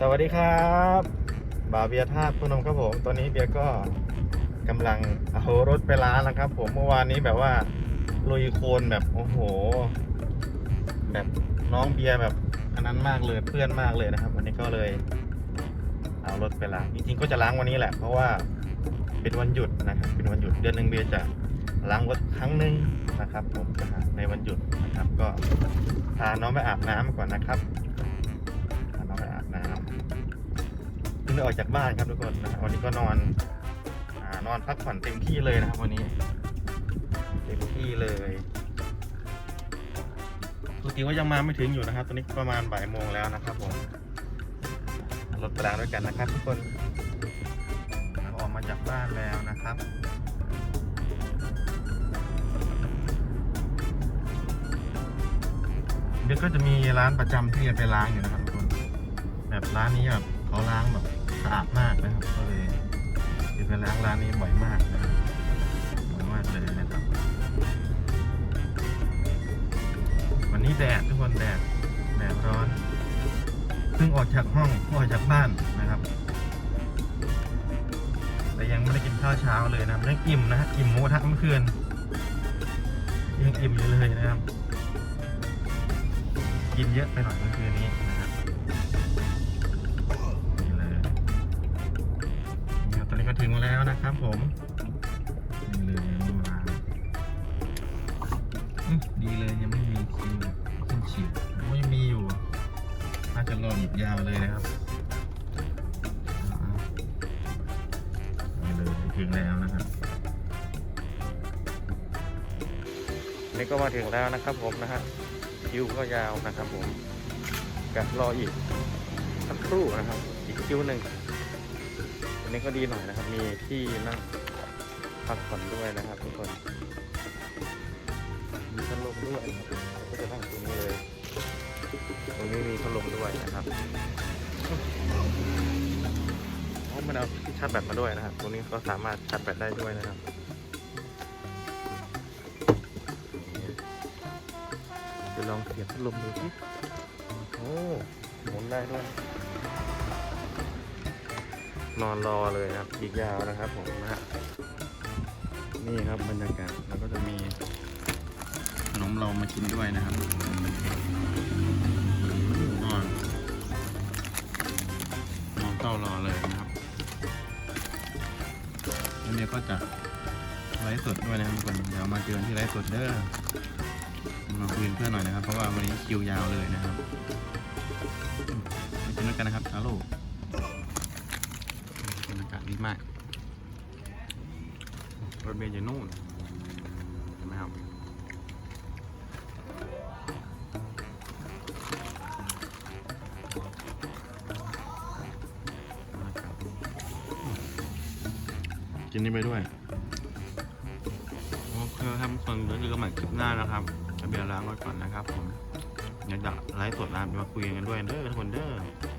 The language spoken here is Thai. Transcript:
สวัสดีครับบาเบียร์ธาตุพนมครับผม ตอนนี้เบียร์ก็กำลังเอารถไปล้างแล้วครับ ผมเมื่อวานนี้แบบว่าลุยโคลนแบบโอ้โห แบบน้องเบียร์แบบอันนั้นมากเลยเพื่อนมากเลยนะครับ วันนี้ก็เลย เอารถไปล้างจริงๆก็จะล้างวันนี้แหละ เพราะว่าเป็นวันหยุดนะครับ เป็นวันหยุดเดือนหนึ่งเบียร์จะล้างรถครั้งหนึ่งนะครับ ผมในวันหยุดนะครับ ก็พาน้องไปอาบน้ำก่อนนะครับ พิ่งได้ออกจากบ้านครับทุกคนนะวันนี้ก็นอนอนอนพักผ่อนเต็มที่เลยนะครับวันนี้ เต็มที่เลยปกติว่ายังมาไม่ถึงอยู่นะครับ ตอนนี้ประมาณบ่ายโมงแล้วนะครับผมรถไปล้างด้วยกันนะครับ ทุกคนออกมาจากบ้านแล้วนะครับเดี๋ยวก็จะมีร้านประจำที่จะไปล้างอยู่นะครับทุกคนแบบร้านนี้แบบเขาล้างแบบ สะอาดมากนะครับก็เลยไปล้างร้านนี้บ่อยมากนะครับบ่อยมากเลยนะครับ วันนี้แดดทุกคนแดดแดดร้อนเพิ่งออกจากห้องเพิ่งออกจากบ้านนะครับแต่ยังไม่ได้กินข้าวเช้าเลยนะครับยังอิ่มนะอิ่มหมูกระทะเมื่อคืนยังอิ่มอยู่เลยนะครับ กินเยอะไปหน่อยเมื่อคืนนี้นะครับ ถึงแล้วนะครับผมเลยมาดีเลยยังไม่มีคิวขึ้นฉีดไม่มีอยู่น่าจะรออีกยาวเลยนะครับอ่านี่เลยถึงแล้วนะครับนี่ก็มาถึงแล้วนะครับผมนะฮะคิวก็ยาวนะครับผมกับรออีกสักครู่นะครับ อีกคิวหนึ่ง นี้ก็ดีหน่อยนะครับ มีที่นั่งพักผ่อนด้วยนะครับ ทุกคน มีพัดลมด้วยนะครับก็จะนั่งตรงนี้เลย ตรงนี้มีพัดลมด้วยนะครับอ๋อมันเอาที่ชาร์จแบตมาด้วยนะครับ ตรงนี้ก็สามารถชาร์จแบตได้ด้วยนะครับจะลองเสียบพัดลมดูสิโอ้หมุนได้ด้วย นอนรอเลยครับอีกยาวนะครับผมนะฮะนี่ครับบรรยากาศแล้วก็จะมีขนมเรามากินด้วยนะครับนอนนอนเต้ารอเลยนะครับแล้วเดี๋ยก็จะไลฟ์สดด้วยนะครับทุกคนเดี๋ยวมาเจอที่ไลฟ์สดเด้อมาคุยเพื่อนหน่อยนะครับ เพราะว่าวันนี้คิวยาวเลยนะครับมไปกินด้วยกันนะครับฮัลโหล รรยากาศดีมาก รถเมล์อยู่นู่นเห็นไหมครับกินนี่ไปด้วยโอเคครับทุกคนเดี๋ยวเจอกันใหม่คลิปหน้านะครับจะเบียร์ล้างไว้ก่อนนะครับผมอยากจะไลฟ์สดนะมาคุยกันด้วยเด้อทุกคนเด้อสวัสดีครับ